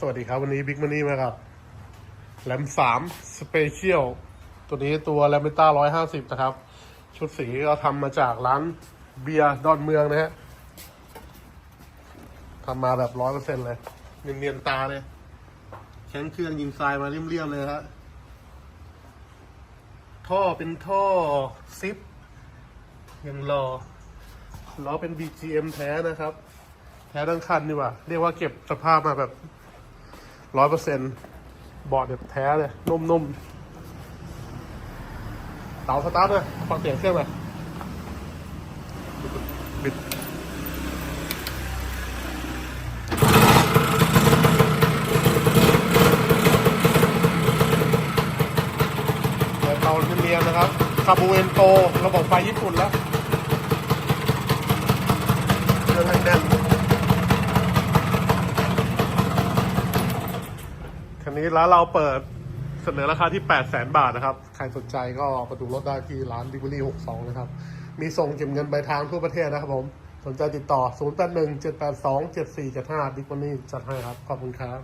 สวัสดีครับ วันนี้บิ๊กมันนี่มากับแรมสามสเปเชียลตัวนี้ตัวแรมเบต้าร้อยห้าสิบนะครับ ชุดสีก็ทำมาจากร้านเบียร์ดอนเมืองนะฮะทำมาแบบร้อยเปอร์เซ็นต์เลย เนียนๆตาเลยแข็งเครื่องยิงทรายมาเรียมๆเลยฮะท่อเป็นท่อซิปยังรอล้อเป็น BGM แท้นะครับ แท้ทั้งคันดีกว่า เรียกว่าเก็บสภาพมาแบบ ร้อยเปอร์เซ็นต์บอร์ดแบบแท้เลย นุ่มๆเตาสตาร์ทเลยฟังเสียงเครื่องหน่อยบิดเปิดเตาเนียนๆนะครับ คาบูเอนโต ระบบไฟญี่ปุ่นแล้วเครื่องแน่นๆ คั นี้ร้านเราเปิดเสนอราคาที่ 8 0 0 0 0 0บาทนะครับ ใครสนใจก็มาดูรถได้ที่ร้านดิบลี่62 นะครับ มีส่งเก็บเงินไปทางทั่วประเทศนะครับผม สนใจติดต่อ 081 782 7475ดิบลี่จัดให้ครับ ขอบคุณครับ